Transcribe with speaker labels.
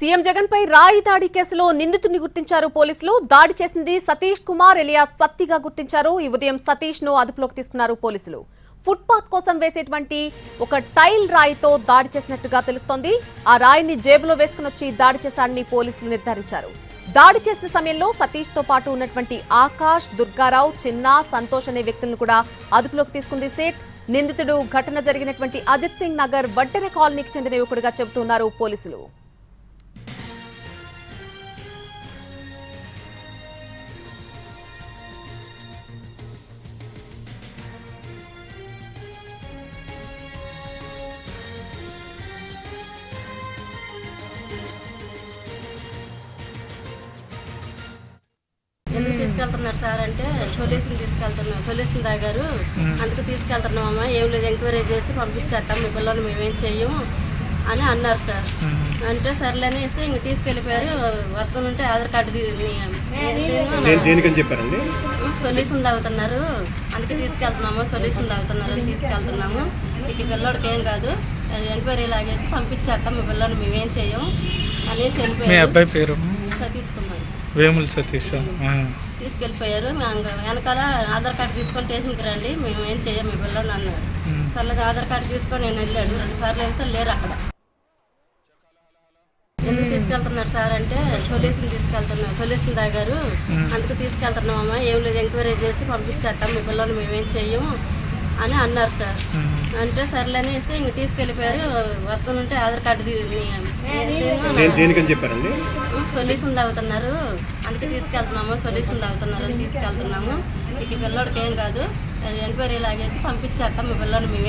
Speaker 1: CM Jagan పై రాయి దాడి కేసులో నిందితుడిని గుర్తించారు పోలీసులు. దాడి చేసింది సతీష్ కుమార్ ఎలియా సత్తిగా గుర్తించారు. ఈ ఉదయం సతీష్ను అదుపులోకి తీసుకున్నారు పోలీసులు. ఫుట్పాత్ కోసం వేసేటువంటి ఒక టైల్ రాయితో దాడి చేసినట్టుగా తెలుస్తోంది. ఆ రాయిని జేబులో వేసుకుని వచ్చి దాడి చేశాడని పోలీసులు నిర్ధారించారు. దాడి చేసిన సమయంలో సతీష్తో పాటు ఉన్నటువంటి ఆకాష్ దుర్గారావు చిన్న సంతోష్ అనే వ్యక్తులను కూడా అదుపులోకి తీసుకుంది సేట్. నిందితుడు ఘటన జరిగినటువంటి అజిత్ సింగ్ నగర్ వడ్డెర కాలనీకి చెందిన యువకుడిగా చెబుతున్నారు పోలీసులు.
Speaker 2: ఎందుకు తీసుకెళ్తున్నారు సార్ అంటే సొల్యూషన్ తీసుకెళ్తున్నారు. సొల్యూషన్ తాగారు. అందుకు తీసుకెళ్తున్నామమ్మా ఏం లేదు ఎంక్వైరీ చేసి పంపించేస్తాం. మీ పిల్లల్ని మేమేం చెయ్యము అని అన్నారు సార్. అంటే సర్లేనేసి ఇంక తీసుకెళ్ళిపోయారు. వస్తుంటే ఆధార్ కార్డు
Speaker 3: చెప్పారండి?
Speaker 2: సొల్యూషన్ తాగుతున్నారు. అందుకే తీసుకెళ్తున్నాము. సొల్యూషన్ తాగుతున్నారు అని తీసుకెళ్తున్నాము. ఇక ఈ పిల్లోడికి ఏం కాదు. అది ఎంక్వైరీ లాగేసి పంపించేస్తాం. మీ పిల్లల్ని మేమేం చెయ్యం అనేసి
Speaker 4: మీ
Speaker 2: వెళ్ళిపోయారు
Speaker 4: అబ్బాయి పేరు?
Speaker 2: తీసుకున్నాడు
Speaker 4: వేముల సతీష్.
Speaker 2: తీసుకెళ్ళిపోయారు. వెనకాల ఆధార్ కార్డు తీసుకొని స్టేషన్కి రండి. మేము ఏం చెయ్యం మీ పిల్లలు అన్నారు. చల్లగా ఆధార్ కార్డు తీసుకొని నేను వెళ్ళాడు. రెండు సార్లు వెళ్తే లేరు అక్కడ. ఎందుకు తీసుకెళ్తున్నారు సార్ అంటే సొల్యూషన్ తీసుకెళ్తున్నారు. సొల్యూషన్ తాగారు. అందుకు తీసుకెళ్తున్నామమ్మా ఏం లేదు ఎంక్వైరీ చేసి పంపించేస్తాం. మీ పిల్లల్ని మేమేం చెయ్యము. అని అన్నారు సార్. అంటే సర్లేనేసి ఇంక తీసుకెళ్ళిపోయారు. వస్తుంటే ఆధార్ కార్డు
Speaker 3: దేనికని చెప్పారండి?
Speaker 2: సొల్యూషన్ తాగుతున్నారు. అందుకే తీసుకెళ్తున్నాము సొల్యూషన్ తాగుతున్నారు అని తీసుకెళ్తున్నాము. ఇక పిల్లోడికి ఏం కాదు. అది ఎంక్వైరీ లాగేసి పంపించేస్తాం. మీ పిల్లల్ని మేమే